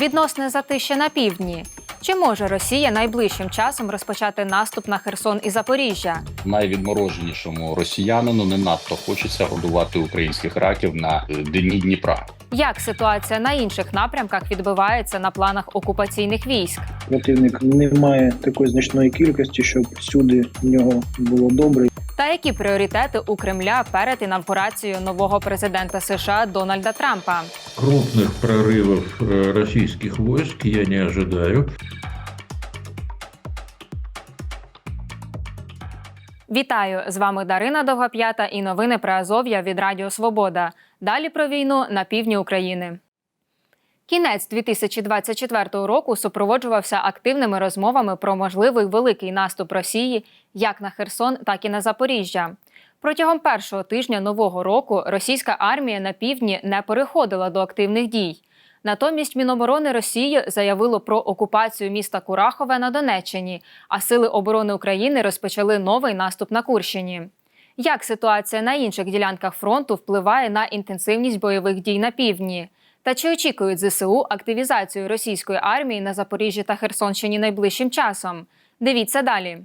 Відносне затище на півдні. Чи може Росія найближчим часом розпочати наступ на Херсон і Запоріжжя? найвідмороженішому росіянину не надто хочеться годувати українських раків на е, дні Дніпра. Як ситуація на інших напрямках відбувається на планах окупаційних військ? Противник не має такої значної кількості, щоб всюди в нього було добре Та які пріоритети у Кремля перед інавгурацією нового президента США Дональда Трампа? Крупных прорывов э, российских войск я не ожидаю. Вітаю! З вами Дарина Довгоп'ята і новини про Азов'я від Радіо Свобода. Далі про війну на півдні України. Кінець 2024 року супроводжувався активними розмовами про можливий великий наступ Росії як на Херсон, так і на Запоріжжя. Протягом першого тижня нового року російська армія на півдні не переходила до активних дій. Натомість Міноборони Росії заявило про окупацію міста Курахове на Донеччині, а сили оборони України розпочали новий наступ на Курщині. Як ситуація на інших ділянках фронту впливає на інтенсивність бойових дій на півдні? Та чи очікують ЗСУ активізацію російської армії на Запоріжжі та Херсонщині найближчим часом? Дивіться далі.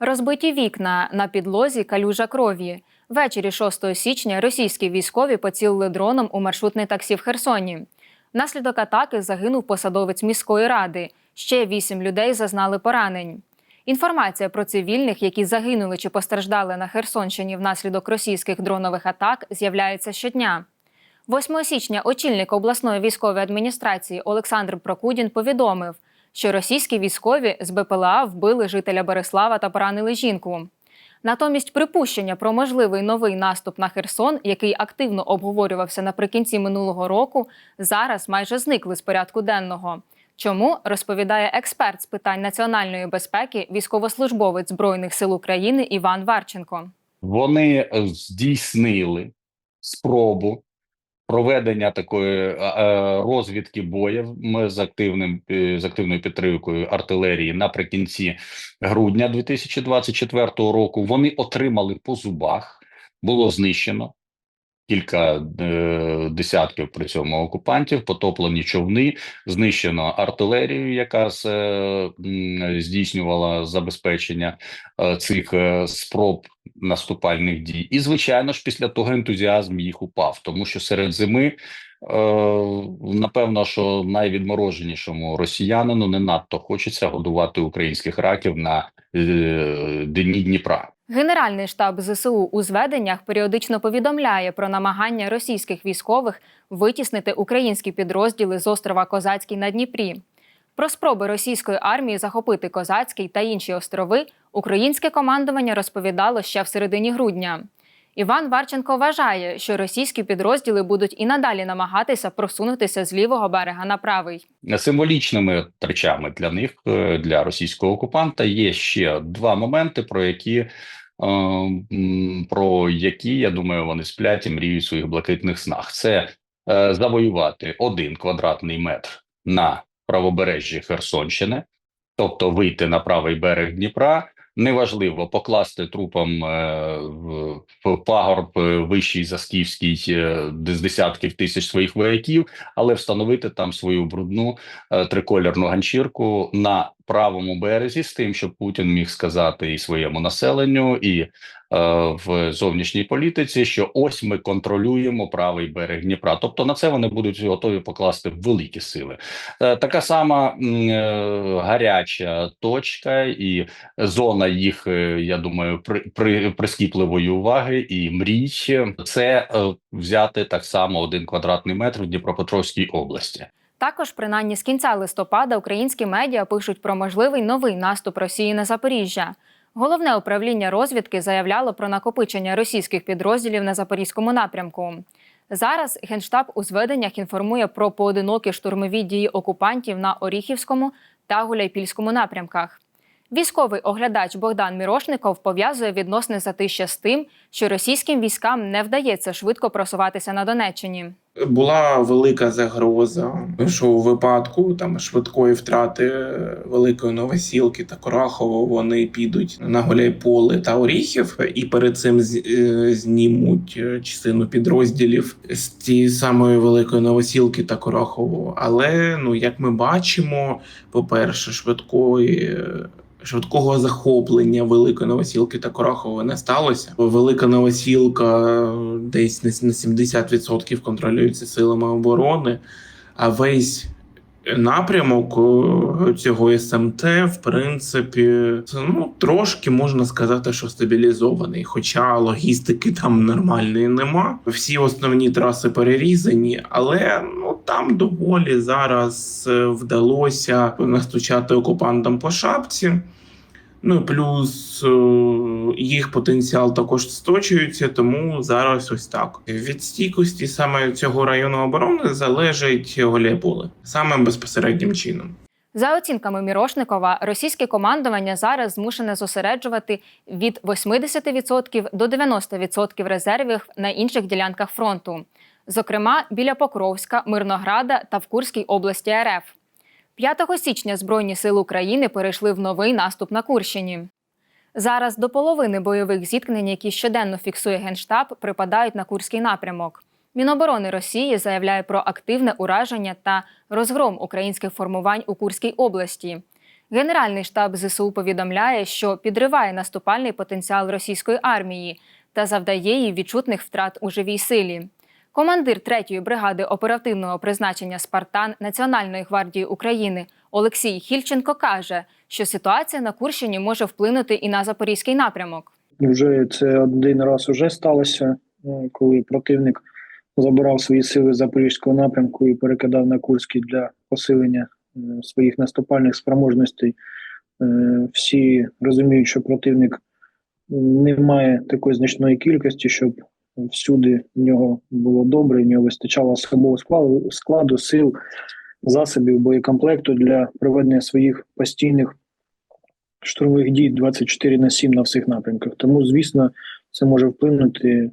Розбиті вікна на підлозі калюжа крові. Ввечері 6 січня російські військові поцілили дроном у маршрутне таксі в Херсоні. Внаслідок атаки загинув посадовець міської ради. Ще вісім людей зазнали поранень. Інформація про цивільних, які загинули чи постраждали на Херсонщині внаслідок російських дронових атак, з'являється щодня. 8 січня очільник обласної військової адміністрації Олександр Прокудін повідомив, що російські військові з БПЛА вбили жителя Береслава та поранили жінку. Натомість припущення про можливий новий наступ на Херсон, який активно обговорювався наприкінці минулого року, зараз майже зникли з порядку денного. Чому розповідає експерт з питань національної безпеки, військовослужбовець збройних сил України Іван Варченко. Вони здійснили спробу проведення такої е, е, розвідки боїв ми з активним е, з активною підтримкою артилерії наприкінці грудня 2024 року. Вони отримали по зубах, було знищено. Кілька е, десятків при цьому окупантів, потоплені човни, знищено артилерію, яка з, е, здійснювала забезпечення е, цих е, спроб наступальних дій. І звичайно ж, після того ентузіазм їх упав, тому що серед зими, е, напевно, що найвідмороженішому росіянину не надто хочеться годувати українських раків на е, дні Дніпра. Генеральний штаб ЗСУ у зведеннях періодично повідомляє про намагання російських військових витіснити українські підрозділи з острова Козацький на Дніпрі. Про спроби російської армії захопити Козацький та інші острови українське командування розповідало ще в середині грудня. Іван Варченко вважає, що російські підрозділи будуть і надалі намагатися просунутися з лівого берега на правий. символічними речами для них, е, для російського окупанта, є ще два моменти, про які е, про які я думаю, вони сплять і мріють своїх блакитних снах. Це е, завоювати один квадратний метр на правобережжі Херсонщини, тобто вийти на правий берег Дніпра. Неважливо покласти трупом е, в, пагорб е, вищий за скіфський е, з десятків тисяч своїх вояків, але встановити там свою брудну е, триколірну ганчірку на правому березі з тим, щоб Путін міг сказати і своєму населенню, і е, в зовнішній політиці, що ось ми контролюємо правий берег Дніпра. Тобто на це вони будуть готові покласти великі сили. Е, така сама е, гаряча точка і зона їх, е, я думаю, при, при прискіпливої уваги і мрій це е, взяти так само один квадратний метр в Дніпропетровській області. Також, принаймні з кінця листопада, українські медіа пишуть про можливий новий наступ Росії на Запоріжжя. Головне управління розвідки заявляло про накопичення російських підрозділів на запорізькому напрямку. Зараз генштаб у зведеннях інформує про поодинокі штурмові дії окупантів на Оріхівському та Гуляйпільському напрямках. Військовий оглядач Богдан Мірошников пов'язує відносне затища з тим, що російським військам не вдається швидко просуватися на Донеччині. Була велика загроза, що у випадку там швидкої втрати великої новосілки та Корахово вони підуть на Гуляйполе та Оріхів, і перед цим е, знімуть е, частину підрозділів з тієї самої великої новосілки та Корахово. Але ну як ми бачимо, по-перше, швидкої. Е, Швидкого захоплення великої новосілки та Корахова не сталося. Велика новосілка десь на 70% контролюється силами оборони, а весь напрямок е, цього СМТ, в принципі, ну трошки можна сказати, що стабілізований. Хоча логістики там нормальної нема. Всі основні траси перерізані, але ну там доволі зараз е, вдалося настучати окупантам по шапці. Ну плюс е, їх потенціал також сточується, тому зараз ось так. Від стійкості саме цього району оборони залежить Голіаполе саме безпосереднім чином. За оцінками Мірошникова, російське командування зараз змушене зосереджувати від 80% до 90% резервів на інших ділянках фронту, зокрема біля Покровська, Мирнограда та в Курській області РФ. 5 січня Збройні сили України перейшли в новий наступ на Курщині. Зараз до половини бойових зіткнень, які щоденно фіксує Генштаб, припадають на Курський напрямок. Міноборони Росії заявляє про активне ураження та розгром українських формувань у Курській області. Генеральний штаб ЗСУ повідомляє, що підриває наступальний потенціал російської армії та завдає їй відчутних втрат у живій силі. Командир 3-ї бригади оперативного призначення Спартан Національної гвардії України Олексій Хільченко каже, що ситуація на Курщині може вплинути і на запорізький напрямок. Вже це один раз уже сталося, е, коли противник забирав свої сили запорізького напрямку і перекидав на Курський для посилення е, своїх наступальних спроможностей. Е, Всі розуміють, що противник не має такої значної кількості, щоб всюди в нього було добре, в нього вистачало особового складу, складу, сил, засобів, боєкомплекту для проведення своїх постійних штурмових дій 24 на 7 на всіх напрямках. Тому, звісно, це може вплинути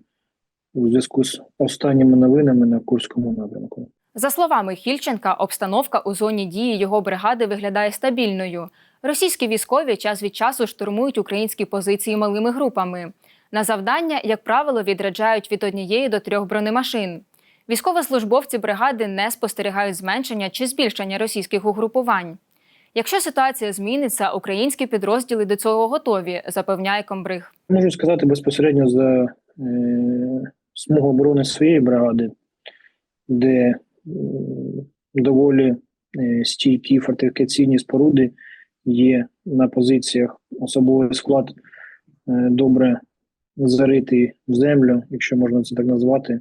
у зв'язку з останніми новинами на Курському напрямку. За словами Хільченка, обстановка у зоні дії його бригади виглядає стабільною. Російські військові час від часу штурмують українські позиції малими групами. На завдання, як правило, відряджають від однієї до трьох бронемашин. Військовослужбовці бригади не спостерігають зменшення чи збільшення російських угрупувань. Якщо ситуація зміниться, українські підрозділи до цього готові, запевняє комбриг. Можу сказати безпосередньо за е, смугу оборони своєї бригади, де е, доволі е, стійкі фортифікаційні споруди є на позиціях. Особовий склад е, добре заритий в землю, якщо можна це так назвати.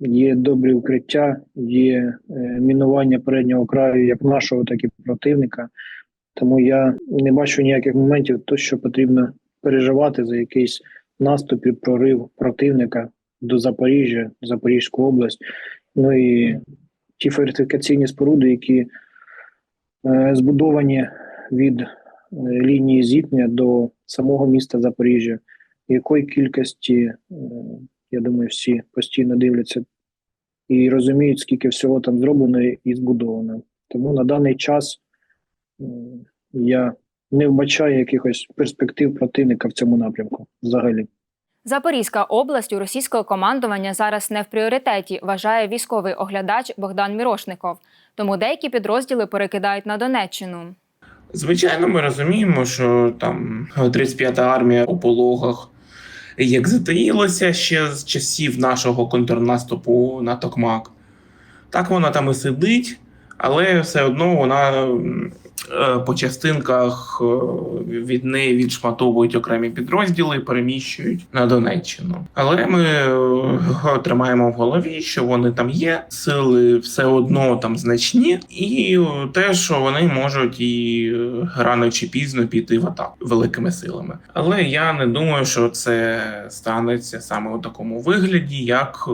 Є добрі укриття, є е, мінування переднього краю як нашого, так і противника. Тому я не бачу ніяких моментів, то що потрібно переживати за якийсь наступ і прорив противника до Запоріжжя, Запорізьку область. Ну і ті фортифікаційні споруди, які е, збудовані від е, лінії зіткнення до самого міста Запоріжжя, якої кількості, е, я думаю, всі постійно дивляться і розуміють, скільки всього там зроблено і збудовано. Тому на даний час я не вбачаю якихось перспектив противника в цьому напрямку взагалі. Запорізька область у російського командування зараз не в пріоритеті, вважає військовий оглядач Богдан Мірошников. Тому деякі підрозділи перекидають на Донеччину. Звичайно, ми розуміємо, що там 35-та армія у пологах як затаїлося ще з часів нашого контрнаступу на Токмак. Так вона там і сидить, але все одно вона по частинках е, від неї відшматовують окремі підрозділи переміщують на Донеччину. Але ми е, тримаємо в голові, що вони там є, сили все одно там значні, і е, те, що вони можуть і е, рано чи пізно піти в атаку великими силами. Але я не думаю, що це станеться саме у такому вигляді, як.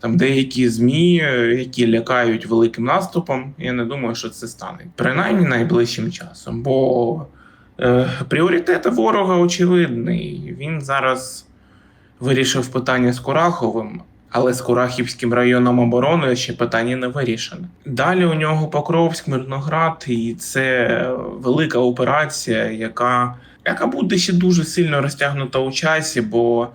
Там деякі змі, е, які лякають великим наступом. Я не думаю, що це стане принаймні найближчим часом. Бо Е, Пріоритет ворога очевидний. Він зараз вирішив питання з Кураховим, але з Курахівським районом оборони ще питання не вирішене. Далі у нього Покровськ, Мирноград, і це велика операція, яка, яка буде ще дуже сильно розтягнута у часі, бо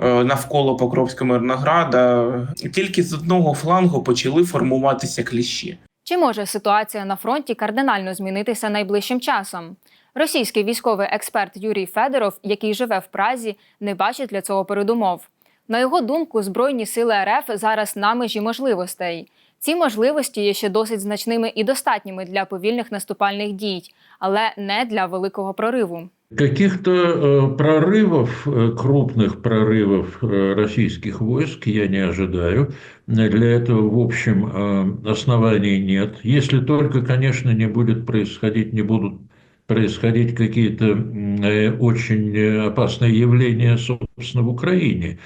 навколо Покровська Мирнограда тільки з одного флангу почали формуватися кліщі. Чи може ситуація на фронті кардинально змінитися найближчим часом? Російський військовий експерт Юрій Федоров, який живе в Празі, не бачить для цього передумов. На його думку, збройні сили РФ зараз на межі можливостей. Ці можливості є ще досить значними і достатніми для повільних наступальних дій, але не для великого прориву. Каких-то э, прорывов, э, крупных прорывов э, российских войск я не ожидаю. Для этого, в общем, э, оснований нет. Если только, конечно, не будет происходить, не будут происходить какие-то м, э, очень э, опасные явления, собственно, в Украине.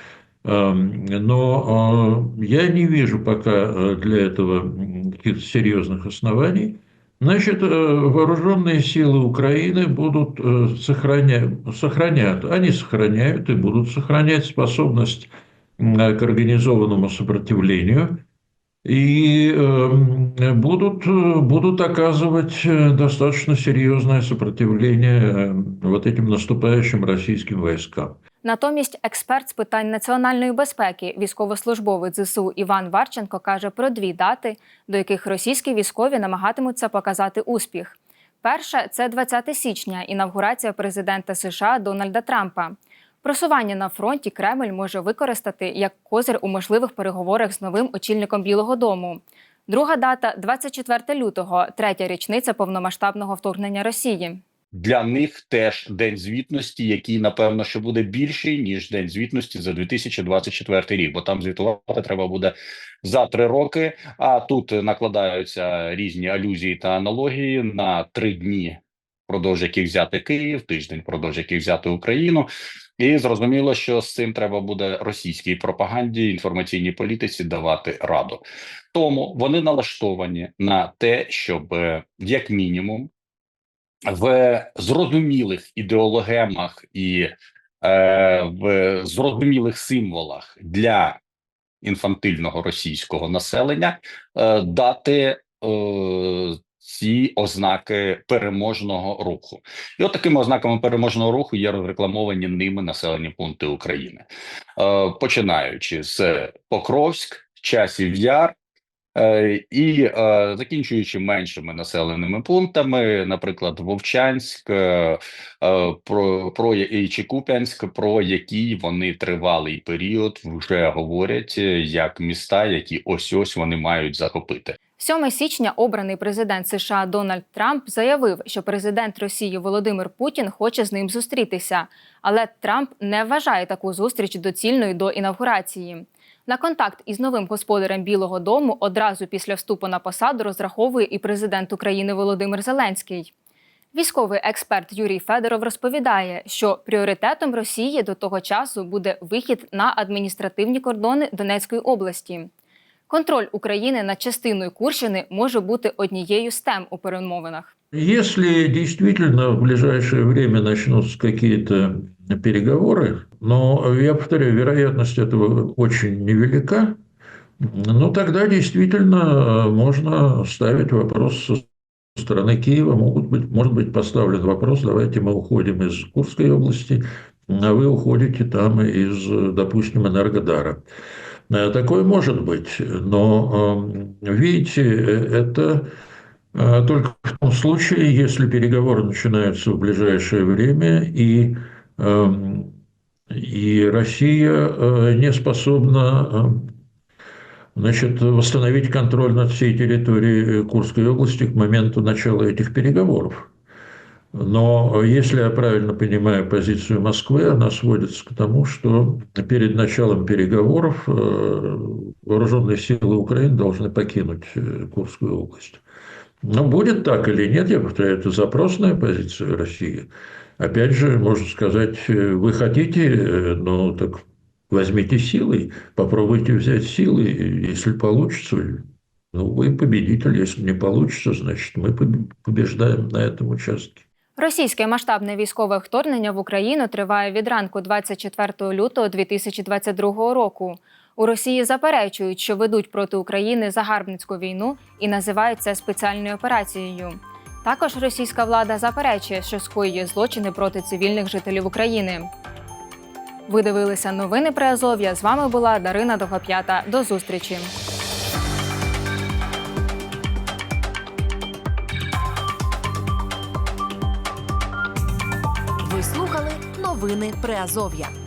Эм, Но э, я не вижу пока э, для этого каких-то серьезных оснований. Значит, э, вооруженные силы Украины будут э, сохранять, сохранят, они сохраняют и будут сохранять способность к организованному сопротивлению и э, будут, будут оказывать достаточно серьезное сопротивление вот этим наступающим российским войскам. Натомість експерт з питань національної безпеки, військовослужбовець ЗСУ Іван Варченко каже про дві дати, до яких російські військові намагатимуться показати успіх. Перша це 20 січня, інавгурація президента США Дональда Трампа. Просування на фронті Кремль може використати як козир у можливих переговорах з новим очільником Білого Дому. Друга дата 24 лютого, третя річниця повномасштабного вторгнення Росії. Для них теж день звітності, який напевно що буде більший ніж день звітності за 2024 рік, бо там звітувати треба буде за три роки. А тут накладаються різні алюзії та аналогії на три дні, впродовж яких взяти Київ, тиждень, впродовж яких взяти Україну. І зрозуміло, що з цим треба буде російській пропаганді, інформаційній політиці давати раду. Тому вони налаштовані на те, щоб е, як мінімум в зрозумілих ідеологемах і е, в зрозумілих символах для інфантильного російського населення е, дати е, ці ознаки переможного руху. І от такими ознаками переможного руху є розрекламовані ними населені пункти України, е, починаючи з Покровськ, Часів Яр. Е, І е, закінчуючи меншими населеними пунктами, наприклад, Вовчанськ, е, про, про чи Куп'янськ, про які вони тривалий період вже говорять як міста, які ось ось вони мають захопити. 7 січня обраний президент США Дональд Трамп заявив, що президент Росії Володимир Путін хоче з ним зустрітися, але Трамп не вважає таку зустріч доцільною до інавгурації. На контакт із новим господарем Білого Дому одразу після вступу на посаду розраховує і президент України Володимир Зеленський. Військовий експерт Юрій Федоров розповідає, що пріоритетом Росії до того часу буде вихід на адміністративні кордони Донецької області. Контроль України над частиною Курщини може бути однією з тем у перемовинах. Если действительно в ближайшее время начнутся какие-то переговоры, но я повторяю, вероятность этого очень невелика, ну тогда действительно э, можно ставить вопрос со стороны Киева, могут быть, может быть поставлен вопрос, давайте мы уходим из Курской области, а вы уходите там из, допустим, Энергодара. Э, Такое может быть, но, э, видите, это э, только в том случае, если переговоры начинаются в ближайшее время, и, эм, и Россия э, не способна э, значит, восстановить контроль над всей территорией Курской области к моменту начала этих переговоров. Но если я правильно понимаю позицию Москвы, она сводится к тому, что перед началом переговоров э, вооруженные силы Украины должны покинуть э, Курскую область. Но будет так или нет, я повторяю, это запросная позиция России. Опять же, можно сказать, э, вы хотите, э, ну так возьмите силой, попробуйте взять силой, если получится, ну вы победитель, если не получится, значит мы побеждаем на этом участке. Російське масштабне військове вторгнення в Україну триває від ранку 24 лютого 2022 року. У Росії заперечують, що ведуть проти України загарбницьку війну і називають це спеціальною операцією. Також російська влада заперечує, що скоює злочини проти цивільних жителів України. Ви дивилися новини при Азов'я. З вами була Дарина Довгоп'ята. До зустрічі. Ви слухали новини Приазов'я.